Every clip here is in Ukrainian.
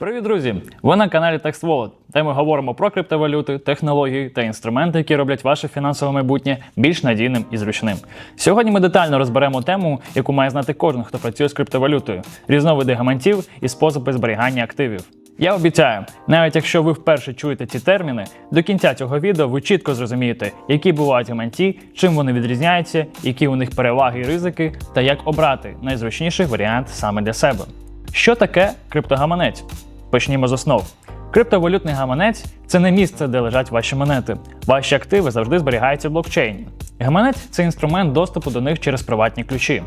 Привіт, друзі! Ви на каналі TextWallet, де ми говоримо про криптовалюти, технології та інструменти, які роблять ваше фінансове майбутнє більш надійним і зручним. Сьогодні ми детально розберемо тему, яку має знати кожен, хто працює з криптовалютою, різновиди гаманців і способи зберігання активів. Я обіцяю, навіть якщо ви вперше чуєте ці терміни, до кінця цього відео ви чітко зрозумієте, які бувають гаманці, чим вони відрізняються, які у них переваги і ризики, та як обрати найзручніший варіант саме для себе. Що таке криптогаманець? Почнімо з основ. Криптовалютний гаманець це не місце, де лежать ваші монети. Ваші активи завжди зберігаються в блокчейні. Гаманець це інструмент доступу до них через приватні ключі.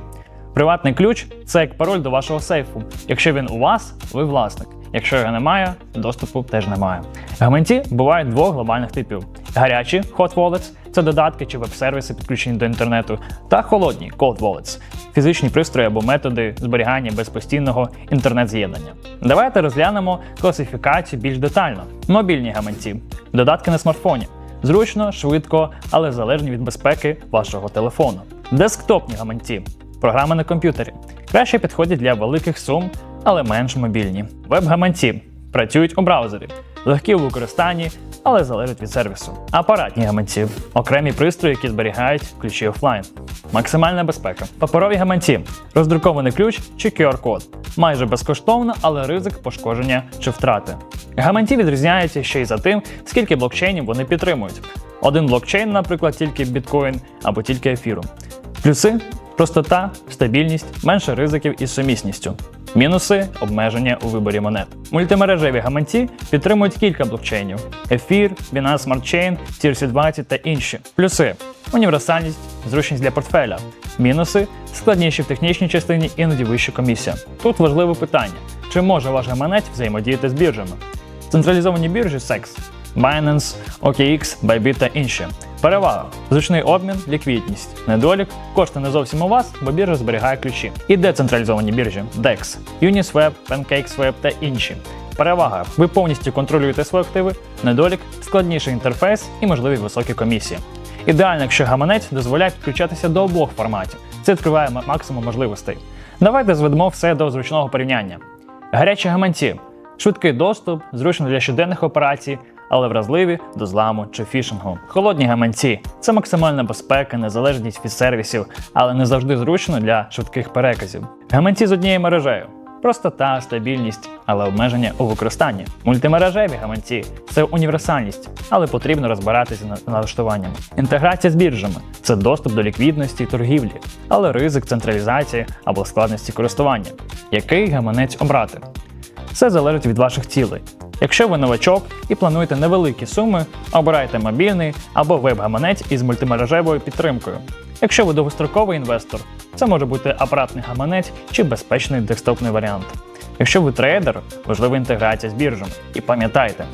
Приватний ключ це як пароль до вашого сейфу. Якщо він у вас, ви власник. Якщо його немає, доступу теж немає. Гаманці бувають двох глобальних типів: гарячі hot wallets – це додатки чи веб-сервіси, підключені до інтернету, та холодні cold wallets – фізичні пристрої або методи зберігання без постійного інтернет-з'єднання. Давайте розглянемо класифікацію більш детально. Мобільні гаманці, додатки на смартфоні. Зручно, швидко, але залежні від безпеки вашого телефону. Десктопні гаманці програми на комп'ютері. Краще підходять для великих сум, але менш мобільні. Веб-гаманці працюють у браузері, легкі у використанні, але залежать від сервісу. Апаратні гаманці окремі пристрої, які зберігають ключі офлайн. Максимальна безпека. Паперові гаманці, роздрукований ключ чи QR-код. Майже безкоштовно, але ризик пошкодження чи втрати. Гаманці відрізняються ще й за тим, скільки блокчейнів вони підтримують. Один блокчейн, наприклад, тільки біткоін або тільки ефіру. Плюси простота, стабільність, менше ризиків із сумісністю. Мінуси обмеження у виборі монет. Мультимережеві гаманці підтримують кілька блокчейнів: Ефір, Binance Smart Chain, TRC20 та інші. Плюси універсальність, зручність для портфеля. Мінуси складніші в технічній частині, іноді вища комісія. Тут важливе питання: чи може ваш гаманець взаємодіяти з біржами? Централізовані біржі SEX, Binance, OKX, Bybit та інші. Перевага зручний обмін, ліквідність. Недолік кошти не зовсім у вас, бо біржа зберігає ключі. І децентралізовані біржі DEX, Uniswap, PancakeSwap та інші. Перевага ви повністю контролюєте свої активи, недолік складніший інтерфейс і можливі високі комісії. Ідеально, якщо гаманець дозволяє підключатися до обох форматів. Це відкриває максимум можливостей. Давайте зведемо все до зручного порівняння. Гарячі гаманці швидкий доступ, зручно для щоденних операцій, але вразливі до зламу чи фішингу. Холодні гаманці це максимальна безпека, незалежність від сервісів, але не завжди зручно для швидких переказів. Гаманці з однією мережею. Простота, стабільність, але обмеження у використанні. Мультимережеві гаманці це універсальність, але потрібно розбиратися над налаштуваннями. Інтеграція з біржами це доступ до ліквідності і торгівлі, але ризик централізації або складності користування. Який гаманець обрати? Все залежить від ваших цілей. Якщо ви новачок і плануєте невеликі суми, обирайте мобільний або веб-гаманець із мультимережевою підтримкою. Якщо ви довгостроковий інвестор, це може бути апаратний гаманець чи безпечний десктопний варіант. Якщо ви трейдер, важлива інтеграція з біржами. І пам'ятайте,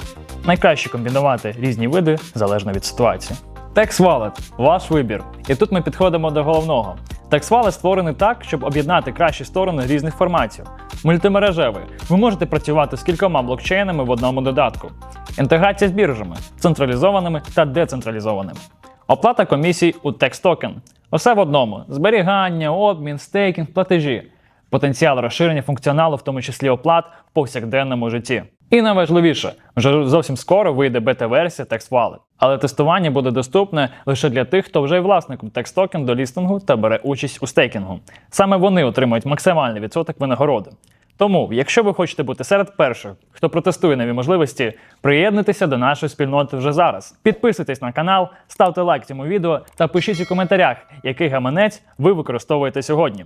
найкраще комбінувати різні види залежно від ситуації. Tax Wallet – ваш вибір. І тут ми підходимо до головного. Tax Wallet створений так, щоб об'єднати кращі сторони різних форматів. Мультимережевий. Ви можете працювати з кількома блокчейнами в одному додатку. Інтеграція з біржами, централізованими та децентралізованими. Оплата комісій у TaxToken. Усе в одному: зберігання, обмін, стейкінг, платежі. Потенціал розширення функціоналу, в тому числі оплат в повсякденному житті. І найважливіше, вже зовсім скоро вийде бета-версія Tax Wallet. Але тестування буде доступне лише для тих, хто вже є власником Token до лістингу та бере участь у стейкінгу. Саме вони отримують максимальний відсоток винагороди. Тому, якщо ви хочете бути серед перших, хто протестує нові можливості, приєднуйтеся до нашої спільноти вже зараз. Підписуйтесь на канал, ставте лайк цьому відео та пишіть у коментарях, який гаманець ви використовуєте сьогодні.